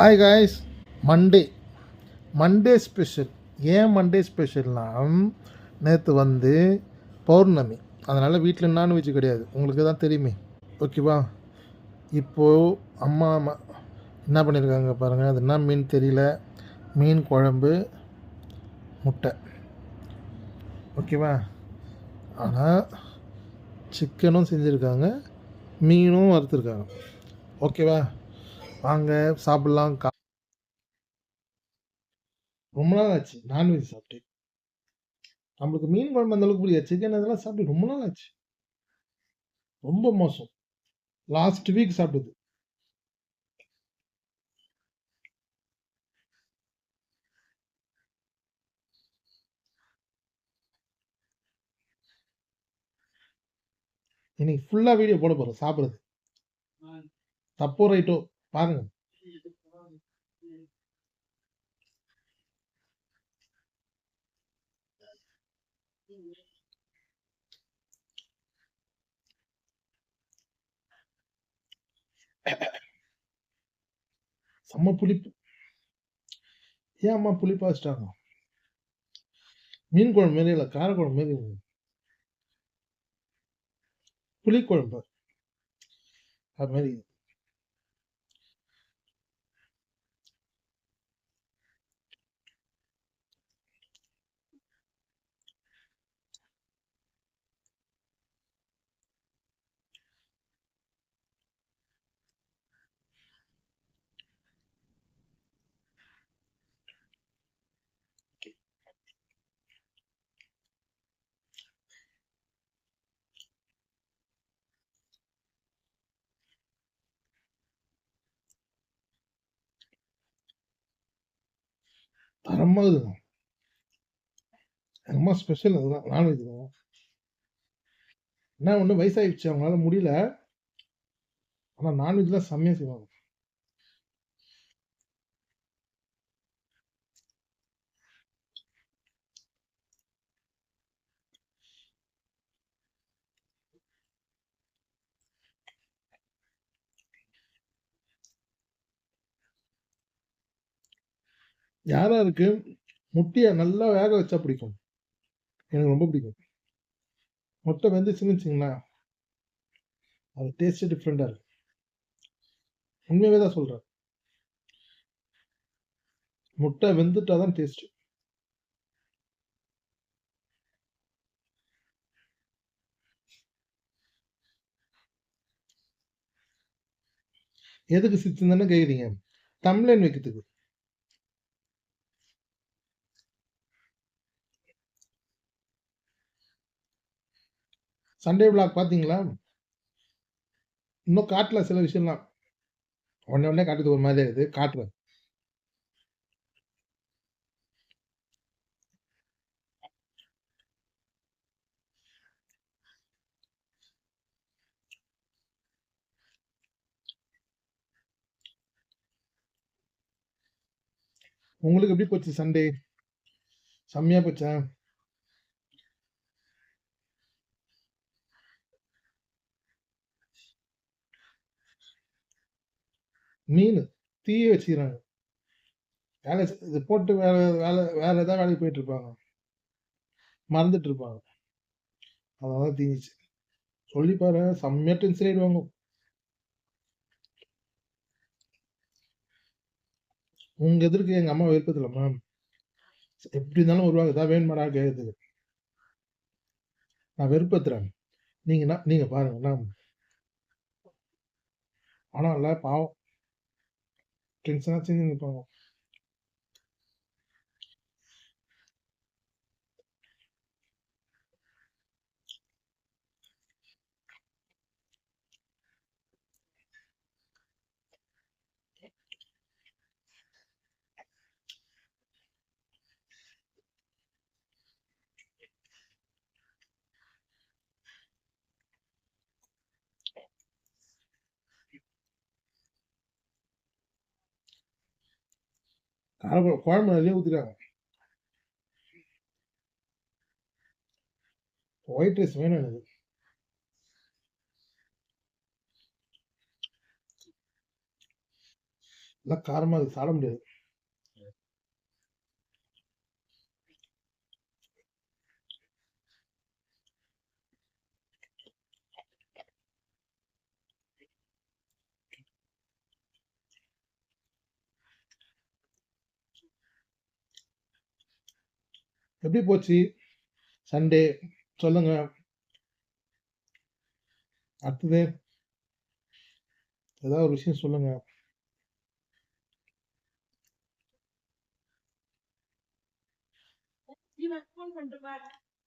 Hi guys Monday Monday special ஏன் Monday ஸ்பெஷல்னா நேற்று வந்து பௌர்ணமி. அதனால் வீட்டில் நான்வெஜ் கிடையாது. உங்களுக்கு தான் தெரியுமே. ஓகேவா இப்போது அம்மா அம்மா என்ன பண்ணியிருக்காங்க பாருங்கள் அது என்ன மீன் தெரியல. மீன் குழம்பு முட்டை. ஓகேவா ஆனால் சிக்கனும் செஞ்சுருக்காங்க. மீனும் வறுத்துருக்காங்க. ஓகேவா வாங்க சாப்பிட்லாம் கா ரொம்ப நாள் ஆச்சு நான்வெஜ் சாப்பிட்டு. நம்மளுக்கு மீன் குழம்பு அந்த அளவுக்கு பிடிக்காது. சிக்கன் அதெல்லாம் சாப்பிட்டு ரொம்ப நாள் ஆச்சு. ரொம்ப மோசம். லாஸ்ட் வீக் சாப்பிட்டது. இன்னைக்கு ஃபுல்லாக வீடியோ போட போகிறோம் சாப்பிட்றது. தப்போ ரைட்டோ பாருங்க. செம்ம புளிப்பு. ஏன் அம்மா புளிப்பா வச்சிட்டாங்க மீன் குழம்பு மாரி இல்லை காரக்குழம்பு மாரி புளிக்குழம்பு. அது மாதிரி தரமாக இருக்கும் ரொம்ப ஸ்பெஷல் அதுதான். நான்வெஜ் தான். என்ன ஒன்று வயசாகிடுச்சு அவங்களால முடியல. ஆனால் நான்வெஜ்லாம் செம்மையாக செய்வாங்க. யாராருக்கு முட்டையை நல்லா வேக வச்சா பிடிக்கும்? எனக்கு ரொம்ப பிடிக்கும். முட்டை வெந்துச்சுன்னு வச்சுங்களேன் அது டேஸ்ட்டு டிஃப்ரெண்டாக இருக்கு. உண்மையாகவே தான் சொல்கிறேன் முட்டை வெந்துட்டா தான் டேஸ்ட் எதுக்கு சிக்ஸ் தானே கேட்குறீங்க தம்ப்லைன் வைக்கிறதுக்கு. சண்டே விளாக் பார்த்தீங்களா இன்னும் காட்டல சில விஷயம்லாம். உடனே உடனே காட்டுறது ஒரு மாதிரி இருக்குது காட்டுறது உங்களுக்கு எப்படி போச்சு சண்டே செம்மையாக போச்சா? மீன் தீய வச்சுக்கிறாங்க. வேலை இது போட்டு வேலை வேலை வேற ஏதாவது வேலைக்கு போயிட்டு இருப்பாங்க மறந்துட்டு இருப்பாங்க அதான் தீஞ்சிச்சு. சொல்லி பாரு செம்மையா டென்ஷன் ஆயிடுவாங்க. உங்க எதிர்க்கு எங்க அம்மா விருப்பத்தில்லம்மா எப்படி இருந்தாலும் வருவாங்க. ஏதாவது வேணுமாடா கேட்குறதுக்கு. நான் வெறுப்பத்துறேன் நீங்க நீங்க பாருங்க ஆனால் ஆனா இல்ல பாவம். 真是他今天的功劳。காரக்குழம்பு குழம்பு நிறைய ஊத்திட்டாங்க ஒயிட் ரைஸ் வேணும் எனக்கு எல்லாம் காரமாக அது சாப்பிட முடியாது எப்படி போச்சு? சண்டே. சொல்லுங்க. அடுத்தது ஏதாவது ஒரு விஷயம் சொல்லுங்க.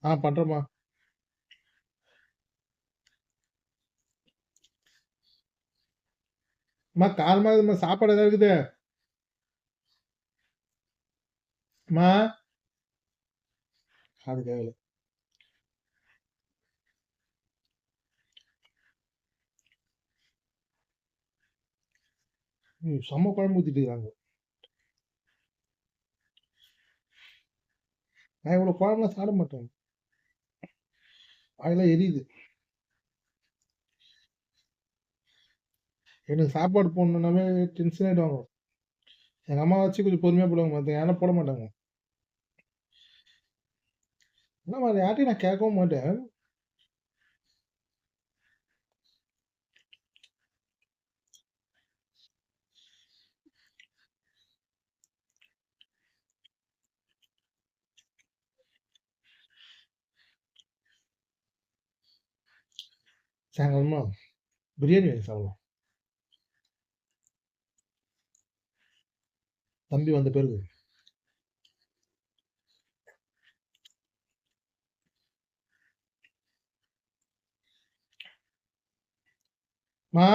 ஆ பண்றமா அம்மா காரமா சாப்பாடு ஏதாவது இருக்குது? அம்மா அது கேட்கல ம், செம்ம குழம்பு ஊத்திட்டு இருக்காங்க. நான் இவ்வளவு குழம்புலாம் சாப்பிட மாட்டேன். அதெல்லாம் எரியுது. எனக்கு சாப்பாடு போடணுன்னாவே டென்ஷன் ஆயிடுவாங்க. எங்கள் அம்மா வச்சு கொஞ்சம் பொறுமையா போடுவாங்க மாட்டேன் யாரும் போட மாட்டாங்க. என்ன அதை யார்ட்டையும் நான் கேட்கவும் மாட்டேன் சாயங்காலமா பிரியாணி வாங்கி சாப்பிடலாம் தம்பி வந்த பிறகு மா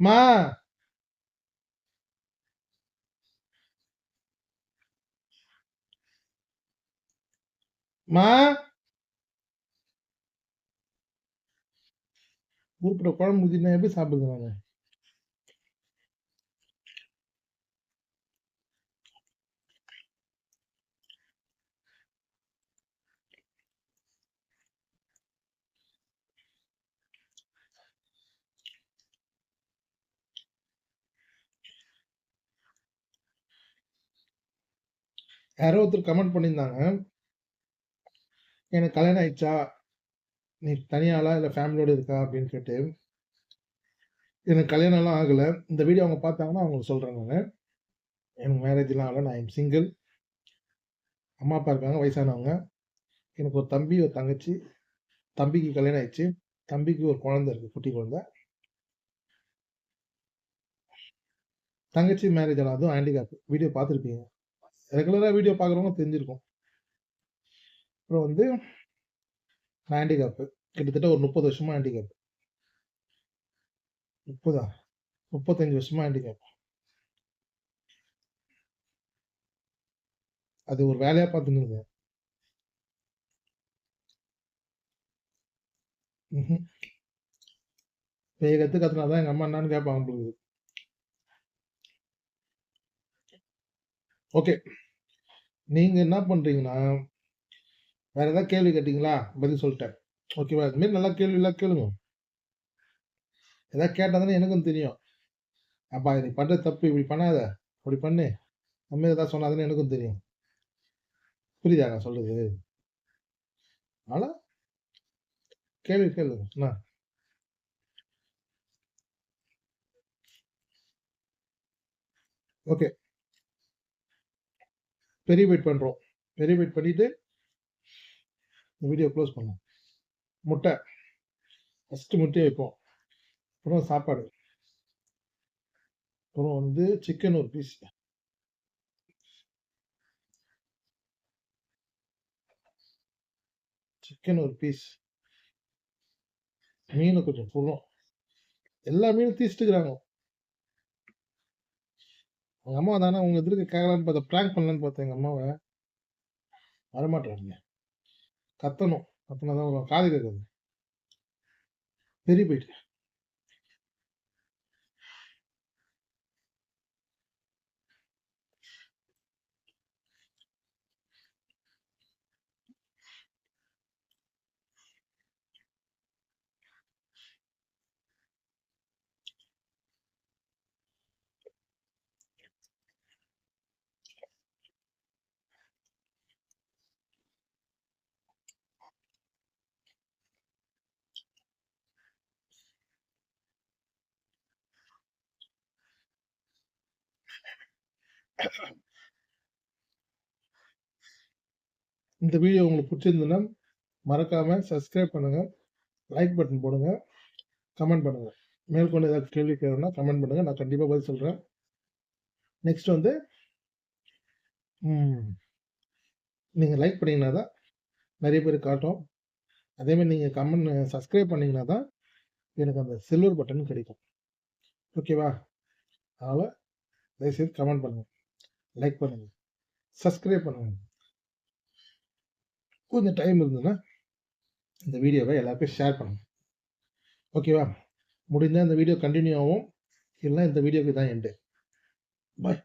மா மா உருப்பிட்ட குழம்பு ஊத்தினா எப்படி சாப்பிடுறது நான்? யாரோ ஒருத்தர் கமெண்ட் பண்ணியிருந்தாங்க. எனக்கு கல்யாணம் ஆயிடுச்சா? நீ தனியாளா? இல்லை ஃபேமிலியோடு இருக்கா? அப்படின்னு கேட்டு. எனக்கு கல்யாணம்லாம் ஆகலை. இந்த வீடியோ அவங்க பார்த்தாங்கன்னா அவங்களுக்கு சொல்கிறேன் நான். எனக்கு மேரேஜ்லாம் ஆகலை. நான் சிங்கிள் அம்மா அப்பா இருக்காங்க வயசானவங்க. எனக்கு ஒரு தம்பி ஒரு தங்கச்சி. தம்பிக்கு கல்யாணம் ஆயிடுச்சு. தம்பிக்கு ஒரு குழந்தை இருக்குது குட்டி குழந்தை. தங்கச்சி மேரேஜ் ஆகலாம் அதுவும் ஹேண்டிகேப் வீடியோ பார்த்துருப்பீங்க. ரெகுலராக வீடியோ பார்க்குறவங்க தெரிஞ்சிருக்கும். அப்புறம் வந்து நான் ஹேண்டிகேப்பு கிட்டத்தட்ட ஒரு முப்பது வருஷமா ஹேண்டிகேப் முப்பதா? முப்பத்தஞ்சு வருஷமா ஹேண்டிகேப் அது ஒரு வேலையா பார்த்துன்னு இருந்தேன் ம்ஹும். பேய் கத்து கத்துனா தான் அம்மா என்னன்னு கேட்பாங்க உங்களுக்கு ஓகே. நீங்கள் என்ன பண்ணுறீங்கன்னா வேற ஏதாவது கேள்வி கேட்டீங்களா? பதில் சொல்லிட்டேன். ஓகேவா அதுமாரி நல்லா கேள்வி எல்லாம் கேளுங்க. ஏதாவது கேட்டால் தானே எனக்கும் தெரியும். அப்பா நீ பண்ணுற தப்பு இப்படி பண்ணாத. அப்படி பண்ணு. நம்ம ஏதாவது சொன்னாதானே எனக்கும் தெரியும். புரியுதா நான் சொல்றது? அதனால கேள்வி கேளுங்க. என்ன ஓகே பெரிய வெயிட் பண்ணுறோம் பெரிய வெயிட் வீடியோ க்ளோஸ் பண்ணோம் முட்டை. ஃபஸ்ட்டு முட்டையை வைப்போம். அப்புறம் சாப்பாடு. அப்புறம் வந்து சிக்கன் ஒரு பீஸ் சிக்கன் ஒரு பீஸ் மீன் கொஞ்சம் புறம் எல்லா மீனும் தீச்சிட்டுக்கிறாங்க உங்கள் அம்மா தானே உங்கள் எதிர்க்க கேட்கலான்னு பார்த்தா ப்ராங்க் பண்ணலான்னு பார்த்தேன் எங்கள் அம்மாவை வரமாட்டாங்க கத்தணும். கத்தனா தான் காது கேட்குது. பெரிய போயிட்டு. இந்த வீடியோ உங்களுக்கு பிடிச்சிருந்ததுன்னா மறக்காம சப்ஸ்கிரைப் பண்ணுங்க லைக் பட்டன் போடுங்க கமெண்ட் பண்ணுங்க. மேற்கொண்டு ஏதாவது கேள்வி கேட்கணும்னா கமெண்ட் பண்ணுங்க நான் கண்டிப்பாக பதில் சொல்கிறேன் நெக்ஸ்ட் வந்து நீங்கள் லைக் பண்ணிங்கன்னா தான் நிறைய பேர் காட்டும். அதேமாதிரி நீங்கள் கமெண்ட் சப்ஸ்கிரைப் பண்ணீங்கன்னா தான் எனக்கு அந்த சில்வர் பட்டன் கிடைக்கும். ஓகேவா அதனால் தயவுசெய்து கமெண்ட் பண்ணுங்கள் லைக் பண்ணுங்கள் சப்ஸ்கிரைப் பண்ணுங்கள் கொஞ்சம் டைம் இருந்ததுன்னா இந்த வீடியோவை எல்லாருக்கும் ஷேர் பண்ணுங்க. ஓகேவா முடிந்தால் இந்த வீடியோ கண்டினியூ ஆகும் இல்லைன்னா இந்த வீடியோக்கு தான் எண்டு பாய்